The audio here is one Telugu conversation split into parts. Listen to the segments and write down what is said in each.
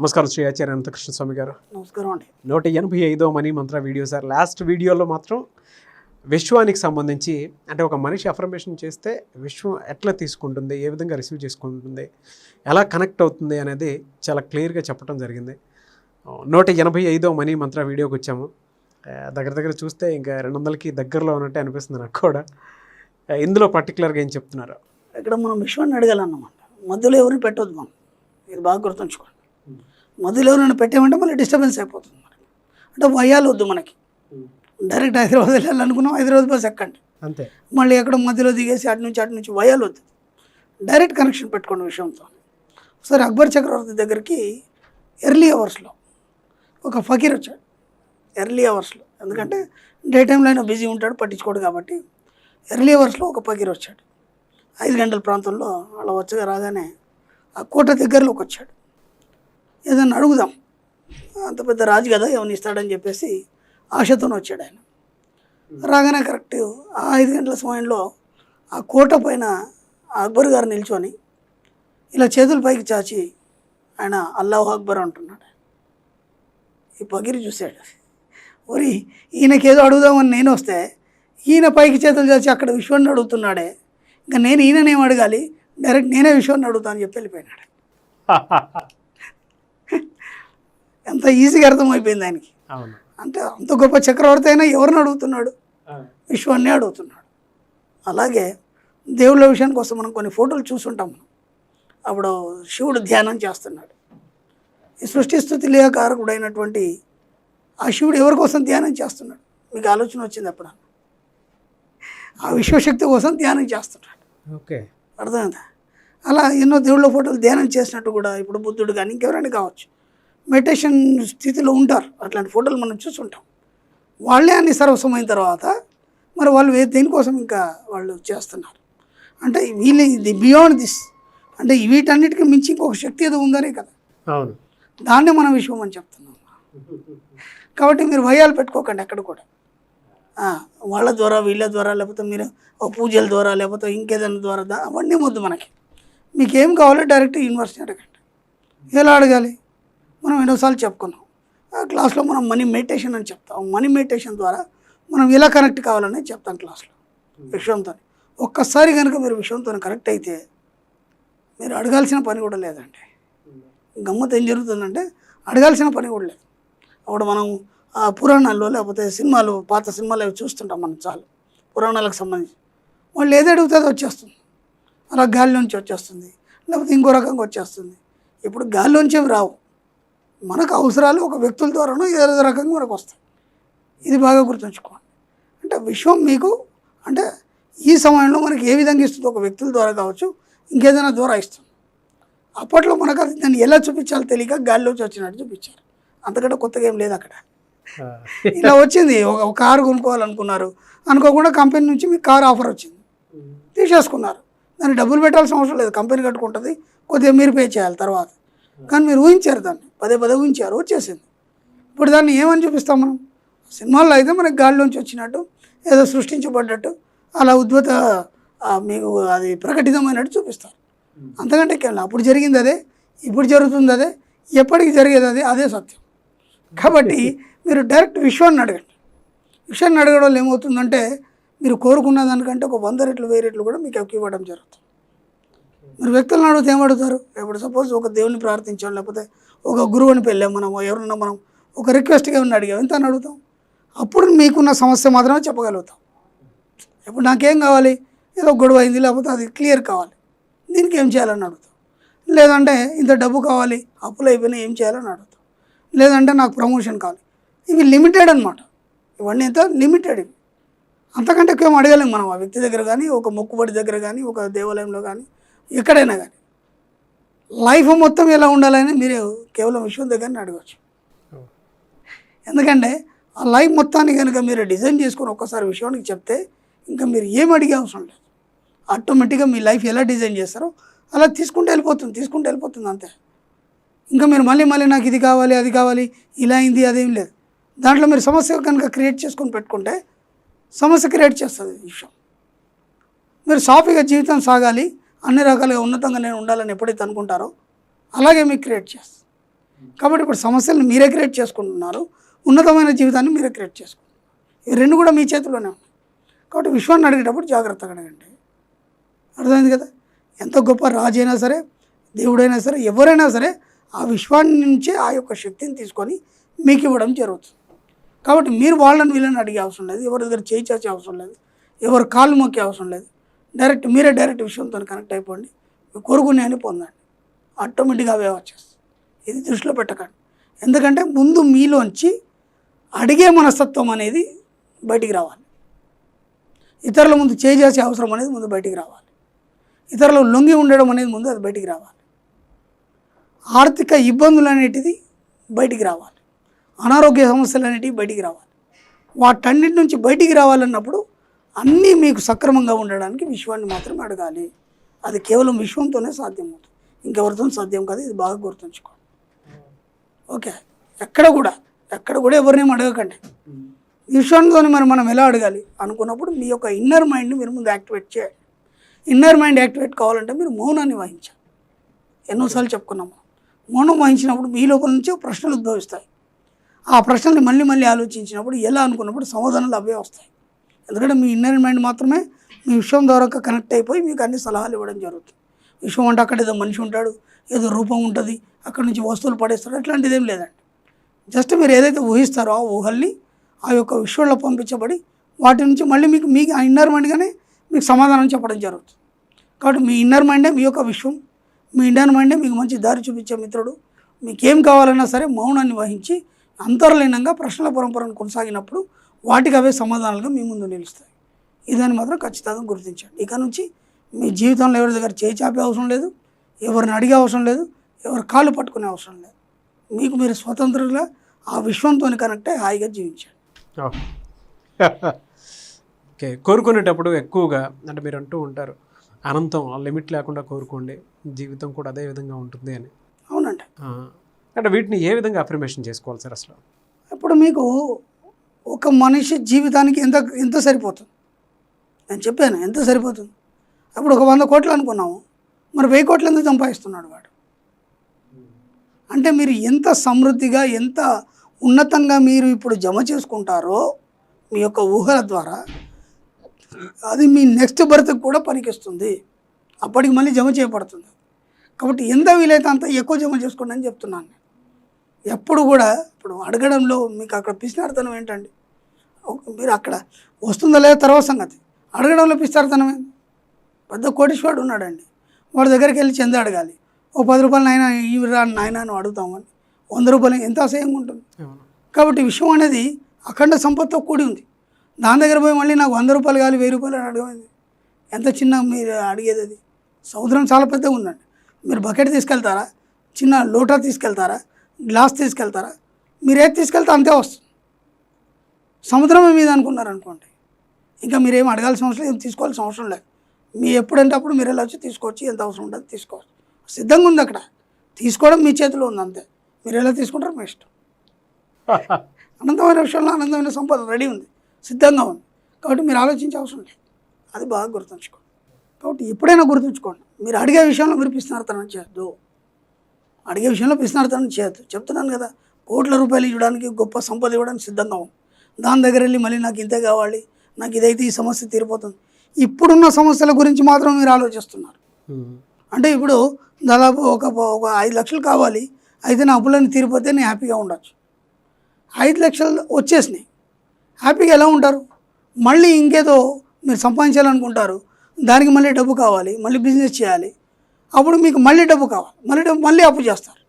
నమస్కారం శ్రీ ఆచార్య అనంతకృష్ణ స్వామి గారు. నమస్కారం అండి. నూట ఎనభై ఐదో మనీ మంత్ర వీడియో సార్. లాస్ట్ వీడియోలో మాత్రం విశ్వానికి సంబంధించి అంటే ఒక మనిషి అఫర్మేషన్ చేస్తే విశ్వం ఎట్లా తీసుకుంటుంది ఏ విధంగా రిసీవ్ చేసుకుంటుంది ఎలా కనెక్ట్ అవుతుంది అనేది చాలా క్లియర్గా చెప్పడం జరిగింది. నూట ఎనభై ఐదో మనీ మంత్ర వీడియోకి వచ్చాము. దగ్గర దగ్గర చూస్తే ఇంకా రెండు వందలకి దగ్గరలో ఉన్నట్టే అనిపిస్తుంది నాకు కూడా. ఇందులో పర్టికులర్గా ఏం చెప్తున్నారు? ఇక్కడ మనం విశ్వాన్ని అడగాలన్నమాట. మధ్యలో ఎవరిని పెట్టొద్దు మనం. ఇది బాగా గుర్తుంచుకోండి. మధ్యలో ఎవరైనా పెట్టామంటే మళ్ళీ డిస్టర్బెన్స్ అయిపోతుంది మనకి అంటే వయ్యాలు వద్దు మనకి. డైరెక్ట్ హైదరాబాద్ వెళ్ళాలనుకున్నాం హైదరాబాద్ బస్ ఎక్కండి. అంతే. మళ్ళీ ఎక్కడ మధ్యలో దిగేసి అటు నుంచి అటు నుంచి వయాలు వద్దు. డైరెక్ట్ కనెక్షన్ పెట్టుకోండి విషయంతో. ఒకసారి అక్బర్ చక్రవర్తి దగ్గరికి ఎర్లీ అవర్స్లో ఒక ఫకీర్ వచ్చాడు. ఎర్లీ అవర్స్లో ఎందుకంటే డే టైంలో అయినా బిజీ ఉంటాడు పట్టించుకోడు కాబట్టి ఎర్లీ అవర్స్లో ఒక ఫకీర్ వచ్చాడు. ఐదు గంటల ప్రాంతంలో అలా వచ్చగా రాగానే ఆ కోట దగ్గరలోకి వచ్చాడు. ఏదన్నా అడుగుదాం. అంత పెద్ద రాజు కదా ఏమైనా ఇస్తాడని చెప్పేసి ఆశతో వచ్చాడు ఆయన. రాగానే కరెక్ట్ ఆ ఐదు గంటల సమయంలో ఆ కోట పైన అక్బర్ గారు నిల్చొని ఇలా చేతులు పైకి చాచి ఆయన అల్లాహ్ అక్బర్ అంటున్నాడు. ఈ పగిరి చూశాడు. ఒరి ఈయనకేదో అడుగుదామని నేను వస్తే ఈయన పైకి చేతులు చేసి అక్కడ విశ్వాన్ని అడుగుతున్నాడే. ఇంకా నేను ఈయననేం అడగాలి? డైరెక్ట్ నేనే విశ్వాన్ని అడుగుతా అని చెప్పి వెళ్ళిపోయినాడు. ఎంత ఈజీగా అర్థమైపోయింది అవును. అంటే అంత గొప్ప చక్రవర్తి అయినా ఎవరిని అడుగుతున్నాడు? విశ్వాన్ని అడుగుతున్నాడు. అలాగే దేవుళ్ళ విషయానికి వస్తే మనం కొన్ని ఫోటోలు చూసుంటాం. మనం అప్పుడు శివుడు ధ్యానం చేస్తున్నాడు. ఈ సృష్టి స్థుతి లేఖకారకుడైనటువంటి ఆ శివుడు ఎవరి కోసం ధ్యానం చేస్తున్నాడు? మీకు ఆలోచన వచ్చింది అప్పుడు ఆ విశ్వశక్తి కోసం ధ్యానం చేస్తున్నాడు. ఓకే. అర్థమైందా? అలా ఎన్నో దేవుళ్ళ ఫోటోలు ధ్యానం చేసినట్టు కూడా ఇప్పుడు బుద్ధుడు కానీ ఇంకెవరైనా కావచ్చు. మెడిటేషన్ స్థితిలో ఉంటారు. అట్లాంటి ఫోటోలు మనం చూసుంటాం వాళ్ళే అన్ని సర్వస్వమైన తర్వాత మరి వాళ్ళు దేనికోసం ఇంకా వాళ్ళు చేస్తున్నారు? అంటే వీళ్ళు ఇది బియాండ్ దిస్ అంటే వీటన్నిటికీ మించి ఇంకొక శక్తి ఏదో ఉందనే కదా. అవును. దాన్నే మనం విశ్వం అని చెప్తున్నాం. కాబట్టి మీరు భయాలు పెట్టుకోకండి ఎక్కడ కూడా. వాళ్ళ ద్వారా వీళ్ళ ద్వారా లేకపోతే మీరు పూజల ద్వారా లేకపోతే ఇంకేదైనా ద్వారా దా- అవన్నీ వద్దు మనకి. మీకు ఏం కావాలో డైరెక్ట్ యూనివర్సిటీ అడగండి. ఎలా అడగాలి? మనం ఎన్నోసార్లు చెప్పుకున్నాం. ఆ క్లాస్లో మనం మనీ మెడిటేషన్ అని చెప్తాం. మనీ మెడిటేషన్ ద్వారా మనం ఎలా కనెక్ట్ కావాలనే చెప్తాం క్లాస్లో విషయంతో. ఒక్కసారి కనుక మీరు విషయంతో కనెక్ట్ అయితే మీరు అడగాల్సిన పని కూడా లేదండి. గమ్మత్ ఏం జరుగుతుందంటే అడగాల్సిన పని కూడా లేదు. అప్పుడు మనం ఆ పురాణాల్లో లేకపోతే సినిమాలు పాత సినిమాలు అవి చూస్తుంటాం మనం చాలు. పురాణాలకు సంబంధించి. వాళ్ళు ఏది అడిగితే అది వచ్చేస్తుంది. అలా గాలిలోంచి వచ్చేస్తుంది. లేకపోతే ఇంకో రకంగా వచ్చేస్తుంది. ఇప్పుడు గాలిలోంచి రావు. మనకు అవసరాలు ఒక వ్యక్తుల ద్వారానో ఏదో రకంగా మనకు వస్తాయి. ఇది బాగా గుర్తుంచుకోండి. అంటే విశ్వం మీకు అంటే ఈ సమయంలో మనకి ఏ విధంగా ఇస్తుంది? ఒక వ్యక్తుల ద్వారా కావచ్చు ఇంకేదైనా ద్వారా ఇస్తుంది. అప్పట్లో మనకు అది దాన్ని ఎలా చూపించాలో తెలియక గాలిలోంచి వచ్చినట్టు చూపించారు. అంతకంటే కొత్తగా ఏం లేదు అక్కడ. ఇలా వచ్చింది. ఒక ఒక కారు కొనుక్కోవాలనుకున్నారు. అనుకోకుండా కంపెనీ నుంచి మీకు కారు ఆఫర్ వచ్చింది. తీసేసుకున్నారు. దాన్ని డబ్బులు పెట్టాల్సిన అవసరం లేదు. కంపెనీ కట్టుకుంటుంది. కొద్దిగా మీరు పే చేయాలి తర్వాత. కానీ మీరు ఊహించారు దాన్ని. పదే పదే ఊహించారు. వచ్చేసింది. ఇప్పుడు దాన్ని ఏమని చూపిస్తాం మనం? సినిమాల్లో అయితే మనకి గాలిలోంచి వచ్చినట్టు ఏదో సృష్టించబడ్డట్టు అలా ఉద్భుత మీకు అది ప్రకటితమైనట్టు చూపిస్తారు. అంతకంటే కేవలం అప్పుడు జరిగింది అదే. ఇప్పుడు జరుగుతుంది అదే. ఎప్పటికి జరిగేది అదే. అదే సత్యం. కాబట్టి మీరు డైరెక్ట్ విశ్వాన్ని అడగండి. విషయాన్ని అడగడం ఏమవుతుందంటే మీరు కోరుకున్న దానికంటే ఒక వంద రెట్లు వెయ్యి రెట్లు కూడా మీకు ఇవ్వడం జరుగుతుంది. మీరు వ్యక్తులను అడిగితే ఏమడుగుతారు ఇప్పుడు సపోజ్ ఒక దేవుని ప్రార్థించాం లేకపోతే ఒక గురువుని పెళ్ళాం మనం ఎవరన్నా మనం ఒక రిక్వెస్ట్గా ఏమన్నా అడిగాం ఎంత అని అడుగుతాం? అప్పుడు మీకున్న సమస్య మాత్రమే చెప్పగలుగుతాం. ఇప్పుడు నాకేం కావాలి? ఏదో గొడవ అయింది లేకపోతే అది క్లియర్ కావాలి. దీనికి ఏం చేయాలని అడుగుతాం? లేదంటే ఇంత డబ్బు కావాలి అప్పులు అయిపోయినా ఏం చేయాలని అడుగుతాం? లేదంటే నాకు ప్రమోషన్ కావాలి. ఇవి లిమిటెడ్ అనమాట ఇవన్నీ ఎంత? లిమిటెడ్ ఇవి. అంతకంటే ఎక్కువ ఏం అడగలేం మనం. ఆ వ్యక్తి దగ్గర కానీ ఒక మొక్కుబడి దగ్గర కానీ ఒక దేవాలయంలో కానీ ఎక్కడైనా కానీ. లైఫ్ మొత్తం ఎలా ఉండాలని మీరు కేవలం విశ్వం దగ్గరనే అడగచ్చు. ఎందుకంటే ఆ లైఫ్ మొత్తాన్ని కనుక మీరు డిజైన్ చేసుకొని ఒక్కసారి విషయానికి చెప్తే ఇంకా మీరు ఏం అడిగే అవసరం లేదు. ఆటోమేటిక్గా మీ లైఫ్ ఎలా డిజైన్ చేస్తారో అలా తీసుకుంటూ వెళ్ళిపోతుంది తీసుకుంటూ వెళ్ళిపోతుంది అంతే. ఇంకా మీరు మళ్ళీ మళ్ళీ నాకు ఇది కావాలి అది కావాలి ఇలా అయింది అదేం లేదు. దాంట్లో మీరు సమస్య కనుక క్రియేట్ చేసుకొని పెట్టుకుంటే సమస్య క్రియేట్ చేస్తుంది ఈ విషయం. మీరు సాఫీగా జీవితం సాగాలి అన్ని రకాలుగా ఉన్నతంగా నేను ఉండాలని ఎప్పుడైతే అనుకుంటారో అలాగే మీకు క్రియేట్ చేస్తుంది. కాబట్టి ఇప్పుడు సమస్యలను మీరే క్రియేట్ చేసుకుంటున్నారు ఉన్నతమైన జీవితాన్ని మీరే క్రియేట్ చేసుకుంటున్నారు. ఈ రెండు కూడా మీ చేతిలోనే ఉన్నాయి. కాబట్టి విశ్వాన్ని అడిగేటప్పుడు జాగ్రత్తగా అడగండి. అర్థమైంది కదా? ఎంత గొప్ప రాజు అయినా సరే దేవుడైనా సరే ఎవరైనా సరే ఆ విశ్వాన్ని నుంచే ఆ యొక్క శక్తిని తీసుకొని మీకు ఇవ్వడం జరుగుతుంది. కాబట్టి మీరు వాళ్ళని వీళ్ళని అడిగే అవసరం లేదు. ఎవరి దగ్గర చేయి అవసరం లేదు. ఎవరు కాళ్ళు మొక్కే అవసరం లేదు. డైరెక్ట్ మీరే డైరెక్ట్ విషయంతో కనెక్ట్ అయిపోండి. మీ కోరుకునే పొందండి. ఆటోమేటిక్గా అవే వచ్చేస్తాయి. ఇది దృష్టిలో పెట్టకండి. ఎందుకంటే ముందు మీలోంచి అడిగే మనస్తత్వం అనేది బయటికి రావాలి. ఇతరుల ముందు చేయి చేసే అవసరం అనేది ముందు బయటికి రావాలి. ఇతరులు లొంగి ఉండడం అనేది ముందు అది బయటికి రావాలి. ఆర్థిక ఇబ్బందులు అనేటిది బయటికి రావాలి. అనారోగ్య సమస్యలు అనేటివి బయటికి రావాలి. వాటన్నిటి నుంచి బయటికి రావాలన్నప్పుడు అన్నీ మీకు సక్రమంగా ఉండడానికి విశ్వాన్ని మాత్రమే అడగాలి. అది కేవలం విశ్వంతోనే సాధ్యమవుతుంది. ఇంకెవరితో సాధ్యం కాదు ఇది బాగా గుర్తుంచుకోండి. ఓకే? ఎక్కడ కూడా ఎక్కడ కూడా ఎవరినేం అడగకండి. విశ్వంతో మరి మనం ఎలా అడగాలి? అనుకున్నప్పుడు మీ యొక్క ఇన్నర్ మైండ్ని మీరు ముందు యాక్టివేట్ చేయండి ఇన్నర్ మైండ్ యాక్టివేట్ కావాలంటే మీరు మౌనాన్ని వహించాలి. ఎన్నోసార్లు చెప్పుకున్నాము మౌనం వహించినప్పుడు మీ లోపల నుంచి ప్రశ్నలు ఉద్భవిస్తాయి. ఆ ప్రశ్నల్ని మళ్ళీ మళ్ళీ ఆలోచించినప్పుడు ఎలా అనుకున్నప్పుడు సమాధానాలు అవే వస్తాయి. ఎందుకంటే మీ ఇన్నర్ మైండ్ మాత్రమే మీ విశ్వం ద్వారా కనెక్ట్ అయిపోయి మీకు అన్ని సలహాలు ఇవ్వడం జరుగుతుంది. విశ్వం అంటే అక్కడ ఏదో మనిషి ఉంటాడు ఏదో రూపం ఉంటుంది అక్కడ నుంచి వస్తువులు పడేస్తాడు అట్లాంటిది ఏం లేదండి. జస్ట్ మీరు ఏదైతే ఊహిస్తారో ఆ ఊహల్ని ఆ యొక్క విశ్వంలో పంపించబడి వాటి నుంచి మళ్ళీ మీకు మీ ఆ ఇన్నర్ మైండ్గానే మీకు సమాధానం చెప్పడం జరుగుతుంది. కాబట్టి మీ ఇన్నర్ మైండే మీ యొక్క విశ్వం మీ ఇన్నర్ మైండే మీకు మంచి దారి చూపించే మిత్రుడు. మీకు ఏం కావాలన్నా సరే మౌనాన్ని వహించి అంతర్లీనంగా ప్రశ్నల పరంపరను కొనసాగినప్పుడు వాటికి అవే సమాధానాలుగా మీ ముందు నిలుస్తాయి. ఇదని మాత్రం ఖచ్చితంగా గుర్తించండి. ఇక నుంచి మీ జీవితంలో ఎవరి దగ్గర చేయి చాపే అవసరం లేదు ఎవరిని అడిగే అవసరం లేదు ఎవరి కాళ్ళు పట్టుకునే అవసరం లేదు. మీకు మీరు స్వతంత్రంగా ఆ విశ్వంతో కనెక్ట్ అయ్యి హాయిగా జీవించండి. ఓకే. కోరుకునేటప్పుడు ఎక్కువగా అంటే మీరు అంటూ ఉంటారు అనంతం లిమిట్ లేకుండా కోరుకోండి జీవితం కూడా అదే విధంగా ఉంటుంది అని. అవునండి. అంటే వీటిని ఏ విధంగా అఫర్మేషన్ చేసుకోవాలి సార్ అసలు? ఇప్పుడు మీకు ఒక మనిషి జీవితానికి ఎంత ఎంత సరిపోతుంది? నేను చెప్పాను ఎంత సరిపోతుంది? అప్పుడు ఒక వంద కోట్లు అనుకున్నాము. మరి వెయ్యి కోట్లు ఎందుకు సంపాదిస్తున్నాడు వాడు? అంటే మీరు ఎంత సమృద్ధిగా ఎంత ఉన్నతంగా మీరు ఇప్పుడు జమ చేసుకుంటారో మీ యొక్క ఊహల ద్వారా అది మీ నెక్స్ట్ బర్త్కి కూడా పనికిస్తుంది. అప్పటికి మళ్ళీ జమ చేయబడుతుంది. కాబట్టి ఎంత వీలైతే అంత ఎక్కువ జమ చేసుకోండి అని చెప్తున్నాను ఎప్పుడు కూడా ఇప్పుడు అడగడంలో మీకు అక్కడ పిసినార్థనం ఏంటండి? మీరు అక్కడ వస్తుందా లేదా తర్వాత సంగతి. అడగడంలో పిస్తార్థనం ఏంది? పెద్ద కోటీశ్వరుడు ఉన్నాడండి. వాడి దగ్గరికి వెళ్ళి చెంద అడగాలి. ఓ పది రూపాయలు నాయన ఇవి రా నాయన అని అడుగుతామని వంద రూపాయలు ఎంత అసహ్యంగా ఉంటుంది. కాబట్టి విషయం అనేది అఖండ సంపత్తో కూడి ఉంది. దాని దగ్గర పోయి మళ్ళీ నాకు వంద రూపాయలు కావాలి వెయ్యి రూపాయలు అని అడగమైంది. ఎంత చిన్న మీరు అడిగేది అది? సముద్రం చాలా పెద్దగా ఉందండి. మీరు బకెట్ తీసుకెళ్తారా? చిన్న లోటా తీసుకెళ్తారా? గ్లాస్ తీసుకెళ్తారా? మీరు ఏది తీసుకెళ్తే అంతే వస్తుంది. సముద్రమే మీద అనుకున్నారు అనుకోండి. ఇంకా మీరేం అడగాల్సిన అవసరం లేదు ఏం తీసుకోవాల్సిన అవసరం లేదు. మీ ఎప్పుడంటే అప్పుడు మీరు వచ్చి తీసుకోవచ్చు ఎంత అవసరం ఉంటుంది తీసుకోవచ్చు. సిద్ధంగా ఉంది అక్కడ. తీసుకోవడం మీ చేతిలో ఉంది అంతే. మీరు ఎలా తీసుకుంటారో మీ ఇష్టం. అనంతమైన విషయంలో అనంతమైన సంపద రెడీ ఉంది. సిద్ధంగా ఉంది. కాబట్టి మీరు ఆలోచించే అవసరం లేదు. అది బాగా గుర్తుంచుకోండి. కాబట్టి ఎప్పుడైనా గుర్తుంచుకోండి. మీరు అడిగే విషయంలో మీరు పిస్తున్నార్థనం చేయొద్దు. అడిగే విషయంలో పిస్తున్నార్థనం చేయొద్దు చెప్తున్నాను కదా. కోట్ల రూపాయలు ఇవ్వడానికి గొప్ప సంపద ఇవ్వడానికి సిద్ధంగా ఉంది దాని దగ్గర వెళ్ళి మళ్ళీ నాకు ఇంతే కావాలి. నాకు ఇదైతే ఈ సమస్య తీరిపోతుంది. ఇప్పుడున్న సమస్యల గురించి మాత్రం మీరు ఆలోచిస్తున్నారు. అంటే ఇప్పుడు దాదాపు ఒక ఒక ఐదు లక్షలు కావాలి. అయితే నా అప్పులన్నీ తీరిపోతే నేను హ్యాపీగా ఉండొచ్చు. ఐదు లక్షలు వచ్చేసినాయి. హ్యాపీగా ఎలా ఉంటారు? మళ్ళీ ఇంకేదో మీరు సంపాదించాలనుకుంటారు. దానికి మళ్ళీ డబ్బు కావాలి. మళ్ళీ బిజినెస్ చేయాలి. అప్పుడు మీకు మళ్ళీ డబ్బు కావాలి. మళ్ళీ డబ్బు మళ్ళీ అప్పు చేస్తారు.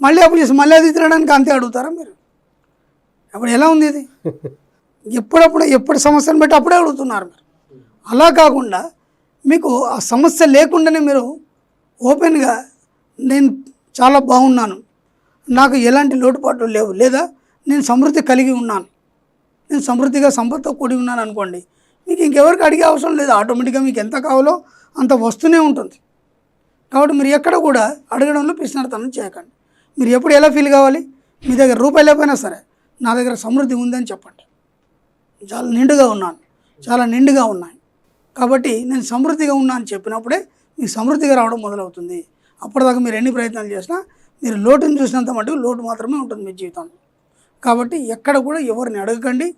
మళ్ళీ అప్పు చేసి మళ్ళీ అది తినడానికి అంతే అడుగుతారా మీరు? అప్పుడు ఎలా ఉంది ఇది? ఎప్పుడప్పుడు ఎప్పుడు సమస్యను బట్టి అప్పుడే అడుగుతున్నారు మీరు. అలా కాకుండా మీకు ఆ సమస్య లేకుండానే మీరు ఓపెన్గా నేను చాలా బాగున్నాను. నాకు ఎలాంటి లోటుపాట్లు లేవు. లేదా నేను సమృద్ధి కలిగి ఉన్నాను. నేను సమృద్ధిగా సంపదతో కూడి ఉన్నాను అనుకోండి మీకు ఇంకెవరికి అడిగే అవసరం లేదు. ఆటోమేటిక్గా మీకు ఎంత కావాలో అంత వస్తూనే ఉంటుంది. కాబట్టి మీరు ఎక్కడ కూడా అడగడంలో పిసినార్థనం చేయకండి. మీరు ఎప్పుడు ఎలా ఫీల్ కావాలి? మీ దగ్గర రూపాయి లేకపోయినా సరే నా దగ్గర సమృద్ధి ఉందని చెప్పండి. చాలా నిండుగా ఉన్నాను. చాలా నిండుగా ఉన్నాయి. కాబట్టి నేను సమృద్ధిగా ఉన్నా అని చెప్పినప్పుడే మీకు సమృద్ధిగా రావడం మొదలవుతుంది. అప్పటిదాకా మీరు ఎన్ని ప్రయత్నాలు చేసినా మీరు లోటుని చూసినంత మటుకు లోటు మాత్రమే ఉంటుంది మీ జీవితంలో. కాబట్టి ఎక్కడ కూడా ఎవరిని అడగకండి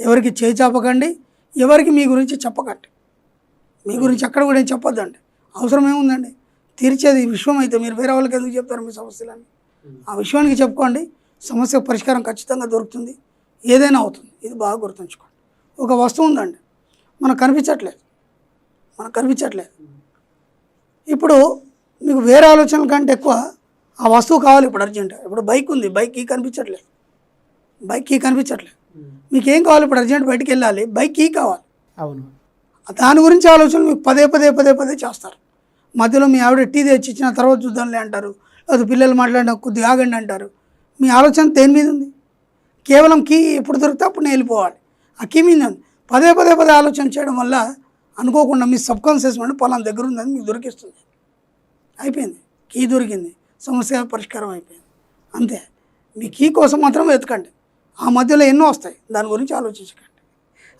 ఎవరికి చేచాపకండి ఎవరికి మీ గురించి చెప్పకండి. మీ గురించి ఎక్కడ కూడా ఏం చెప్పొద్దండి. అవసరం ఏముందండి తీర్చేది ఈ విశ్వం అయితే. మీరు వేరే వాళ్ళకి ఎందుకు చెప్తారు మీ సమస్యలని ఆ విశ్వానికి చెప్పుకోండి. సమస్య పరిష్కారం ఖచ్చితంగా దొరుకుతుంది. ఏదైనా అవుతుంది. ఇది బాగా గుర్తుంచుకోండి. ఒక వస్తువు ఉందండి. మనకు కనిపించట్లేదు. మనకు కనిపించట్లేదు. ఇప్పుడు మీకు వేరే ఆలోచనల కంటే ఎక్కువ ఆ వస్తువు కావాలి ఇప్పుడు అర్జెంట్ ఇప్పుడు బైక్ ఉంది. బైక్ కీ కనిపించట్లేదు. బైక్ కీ కనిపించట్లేదు. మీకు ఏం కావాలి ఇప్పుడు అర్జెంట్ బయటికి వెళ్ళాలి. బైక్ కీ కావాలి. అవును. దాని గురించి ఆలోచనలు మీకు పదే పదే పదే పదే చేస్తారు. మధ్యలో మీ ఆవిడ టీ తెచ్చి ఇచ్చిన తర్వాత చూద్దాంలే అంటారు. లేదా పిల్లలు మాట్లాడిన కొద్దిగా ఆగండి అంటారు. మీ ఆలోచన దేని మీద ఉంది? కేవలం కీ ఎప్పుడు దొరికితే అప్పుడు నేను వెళ్ళిపోవాలి. ఆ కీ మీద ఉంది. పదే పదే పదే ఆలోచన చేయడం వల్ల అనుకోకుండా మీ సబ్ కాన్షియస్ మైండ్ పొలం దగ్గర ఉందని మీకు దొరికిస్తుంది. అయిపోయింది. కీ దొరికింది. సమస్య పరిష్కారం అయిపోయింది. అంతే. మీ కీ కోసం మాత్రం వెతకండి. ఆ మధ్యలో ఎన్నో వస్తాయి. దాని గురించి ఆలోచించకండి.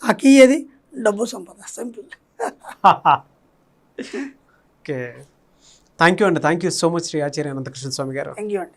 ఆ కీ ఏది? డబ్బు సంపద. సింపుల్. ఓకే. థ్యాంక్ యూ అండి. Thank you so much Shri Acharya Anantakrishna Swami గారు. థ్యాంక్ యూ అండి.